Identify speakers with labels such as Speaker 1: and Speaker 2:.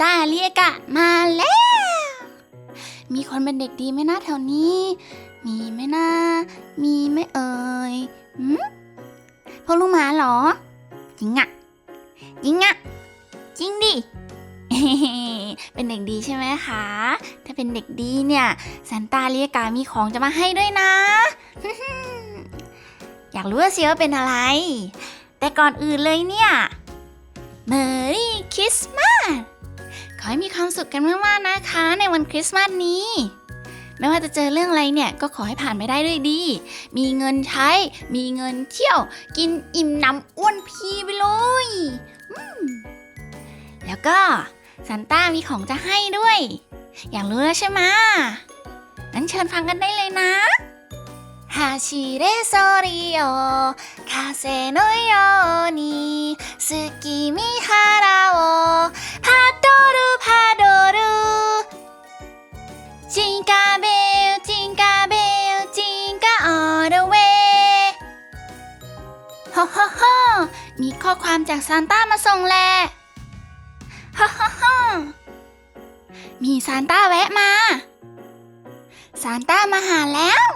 Speaker 1: ต้าเรียกะมาแล้ว มีคนเป็นเด็กดีไหมนะแถวนี้ มีไหมนะมีไหมเอ่ยหืมพวกลูกหมาเหรอ จริงอะจริงอะจริงดิ เป็นเด็กดีใช่ไหมคะ ถ้าเป็นเด็กดีเนี่ยซานต้าเรียกามีของจะมาให้ด้วยนะ อยากรู้ว่าเสียวเป็นอะไร แต่ก่อนอื่นเลยเนี่ย Merry Christmas ขอ ให้มีความสุขกันมากๆนะคะ ในวันคริสต์มาสนี้ ไม่ว่าจะเจอเรื่องอะไรเนี่ย ก็ขอให้ผ่านไปได้ด้วยดี มีเงินใช้ มีเงินเที่ยว กินอิ่มหนำอ้วนพีไปเลยแล้วก็ซันต้ามีของจะให้ด้วย อยากรู้แล้วใช่ไหมงั้นเชิญฟังกันได้เลยนะฮาชิเรโซริโอคาเซโนโยนิ ฮ่าฮ่าฮ่ามีข้อความจากซานต้ามาส่งแหละฮ่าฮ่าฮ่ามีซานต้าแวะมา ซานต้ามาหาแล้ว